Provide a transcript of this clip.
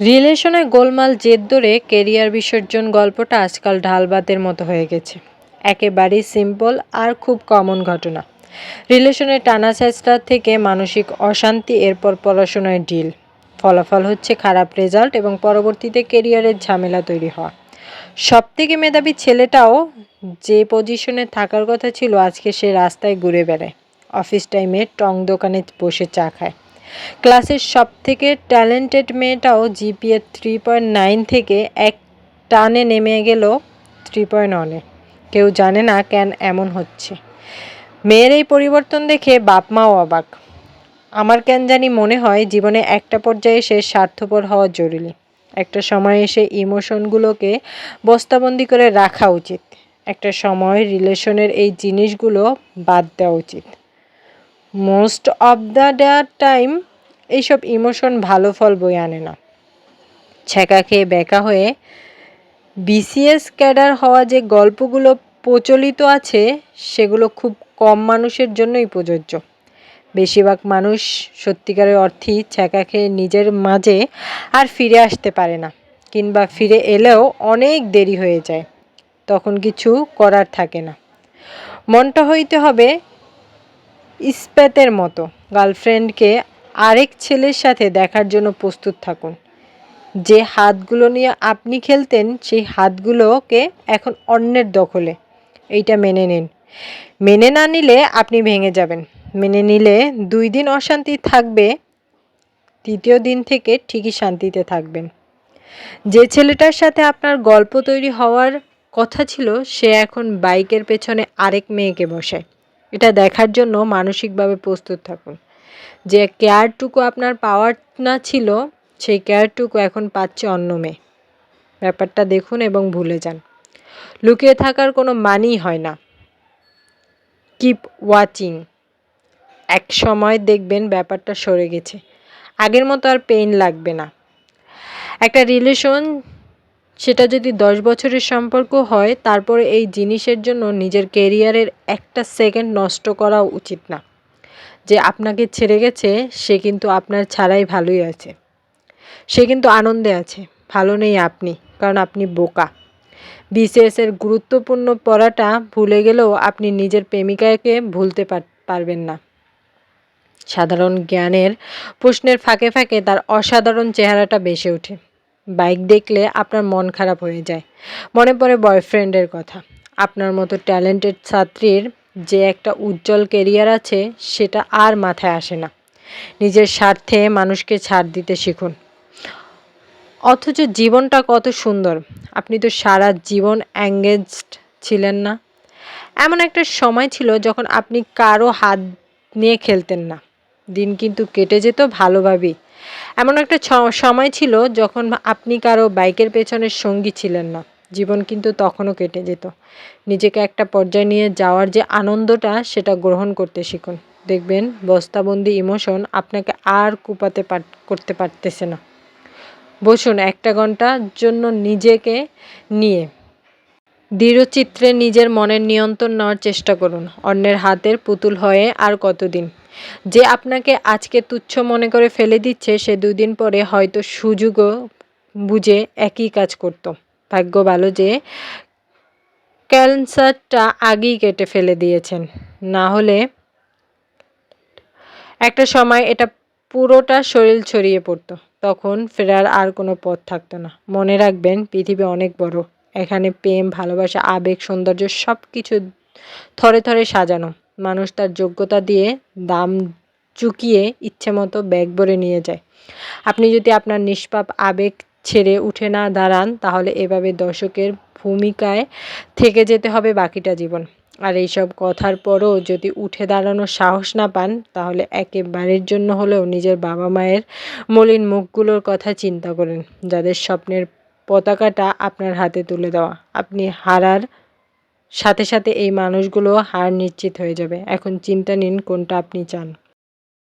রিলেশনে গোলমাল জেদ ধরে কেরিয়ার বিসর্জন গল্পটা আজকাল ঢালবাতের মতো হয়ে গেছে। একেবারেই সিম্পল আর খুব কমন ঘটনা। রিলেশনের টানা চেষ্টা থেকে মানসিক অশান্তি, এরপর পড়াশোনায় ডিল ফলাফল হচ্ছে খারাপ রেজাল্ট এবং পরবর্তীতে কেরিয়ারের ঝামেলা তৈরি হওয়া। সব থেকে মেধাবী ছেলেটাও যে পজিশনে থাকার কথা ছিল, আজকে সে রাস্তায় ঘুরে বেড়ায়। অফিস টাইমে টং দোকানে বসে চা খায়। ক্লাসের সব থেকে ট্যালেন্টেড মেয়েটাও জিপিএ থ্রি পয়েন্ট নাইন থেকে এক টানে নেমে গেল থ্রি পয়েন্ট ওয়ানে কেউ জানে না কেন এমন হচ্ছে। মেয়ের এই পরিবর্তন দেখে বাপ মাও অবাক। আমার কেন জানি মনে হয় জীবনে একটা পর্যায়ে এসে স্বার্থপর হওয়া জরুরি। একটা সময় এসে ইমোশনগুলোকে বস্তাবন্দি করে রাখা উচিত। একটা সময় রিলেশনের এই জিনিসগুলো বাদ দেওয়া উচিত। Most of the their time এইসব ইমোশন ভালো ফল বই আনে না। ছ্যাঁকা খেয়ে বেকা হয়ে বিসিএস ক্যাডার হওয়া যে গল্পগুলো প্রচলিত আছে, সেগুলো খুব কম মানুষের জন্যই প্রযোজ্য। বেশিরভাগ মানুষ সত্যিকারের অর্থেই ছ্যাঁকা খেয়ে নিজের মাঝে আর ফিরে আসতে পারে না, কিংবা ফিরে এলেও অনেক দেরি হয়ে যায়, তখন কিছু করার থাকে না। মনটা হইতে হবে ইস্পেতের মতো। গার্লফ্রেন্ডকে আরেক ছেলের সাথে দেখার জন্য প্রস্তুত থাকুন। যে হাতগুলো নিয়ে আপনি খেলতেন, সেই হাতগুলোকে এখন অন্যের দখলে। এইটা মেনে নিন। মেনে না নিলে আপনি ভেঙে যাবেন। মেনে নিলে দুই দিন অশান্তি থাকবে, তৃতীয় দিন থেকে ঠিকই শান্তিতে থাকবেন। যে ছেলেটার সাথে আপনার গল্প তৈরি হওয়ার কথা ছিল, সে এখন বাইকের পেছনে আরেক মেয়েকে বসায়। এটা দেখার জন্য মানসিকভাবে প্রস্তুত থাকুন। যে কেয়ারটুকু আপনার পাওয়ার না ছিল, সেই কেয়ারটুকু এখন পাচ্ছে অন্য মেয়ে। ব্যাপারটা দেখুন এবং ভুলে যান। লুকিয়ে থাকার কোনো মানই হয় না। কিপ ওয়াচিং এক সময় দেখবেন ব্যাপারটা সরে গেছে। আগের মতো আর পেইন লাগবে না। একটা রিলেশন সেটা যদি দশ বছরের সম্পর্ক হয়, তারপরে এই জিনিসের জন্য নিজের কেরিয়ারের একটা সেকেন্ড নষ্ট করা উচিত না। যে আপনাকে ছেড়ে গেছে, সে কিন্তু আপনার ছাড়াই ভালোই আছে। সে কিন্তু আনন্দে আছে, ভালো নেই আপনি, কারণ আপনি বোকা। বিসিএসের গুরুত্বপূর্ণ পড়াটা ভুলে গেলেও আপনি নিজের প্রেমিকাকে ভুলতে পারবেন না। সাধারণ জ্ঞানের প্রশ্নের ফাঁকে ফাঁকে তার অসাধারণ চেহারাটা বেসে ওঠে। বাইক দেখলে আপনার মন খারাপ হয়ে যায়। মনে পড়ে বয়ফ্রেন্ডের কথা। আপনার মতো ট্যালেন্টেড ছাত্রীর যে একটা উজ্জ্বল কেরিয়ার আছে, সেটা আর মাথায় আসে না। নিজের স্বার্থে মানুষকে ছাড় দিতে শিখুন। অথচ জীবনটা কত সুন্দর। আপনি তো সারা জীবন অ্যাঙ্গেজড ছিলেন না। এমন একটা সময় ছিল যখন আপনি কারও হাত নিয়ে খেলতেন না। দিন কিন্তু কেটে যেত ভালোভাবেই। এমন একটা সময় ছিল যখন আপনি কারও বাইকের পেছনের সঙ্গী ছিলেন না। জীবন কিন্তু তখনও কেটে যেত। নিজেকে একটা পর্যায়ে নিয়ে যাওয়ার যে আনন্দটা, সেটা গ্রহণ করতে শিখুন। দেখবেন, বস্তাবন্দি ইমোশন আপনাকে আর কুপাতে করতে পারতেছে না। বসুন একটা ঘণ্টার জন্য নিজেকে নিয়ে। দৃঢ়চিত্রে নিজের মনের নিয়ন্ত্রণ নেওয়ার চেষ্টা করুন। অন্যের হাতের পুতুল হয়ে আর কতদিন? যে আপনাকে আজকে তুচ্ছ মনে করে ফেলে দিচ্ছে, সে দুদিন পরে হয়তো সুযোগও বুঝে একই কাজ করত। ভাগ্য ভালো যে ক্যান্সারটা আগেই কেটে ফেলে দিয়েছেন। না হলে একটা সময় এটা পুরোটা শরীর ছড়িয়ে পড়তো। তখন ফেরার আর কোনো পথ থাকতো না। মনে রাখবেন, পৃথিবী অনেক বড়। এখানে প্রেম, ভালোবাসা, আবেগ, সৌন্দর্য সব কিছু থরে থরে সাজানো। মানুষ তার যোগ্যতা দিয়ে দাম চুকিয়ে ইচ্ছে মতো ব্যাগ ভরে নিয়ে যায়। আপনি যদি আপনার নিষ্পাপ আবেগ ছেড়ে উঠে না দাঁড়ান, তাহলে এভাবে দর্শকের ভূমিকায় থেকে যেতে হবে বাকিটা জীবন। আর এইসব কথার পরও যদি উঠে দাঁড়ানোর সাহস না পান, তাহলে একেবারের জন্য হলেও নিজের বাবা মায়ের মলিন মুখগুলোর কথা চিন্তা করেন। যাদের স্বপ্নের পতাকাটা আপনার হাতে তুলে দেওয়া। আপনি হারার সাথে সাথে এই মানুষগুলো হার নিশ্চিত হয়ে যাবে। এখন চিন্তা নিন কোনটা আপনি চান।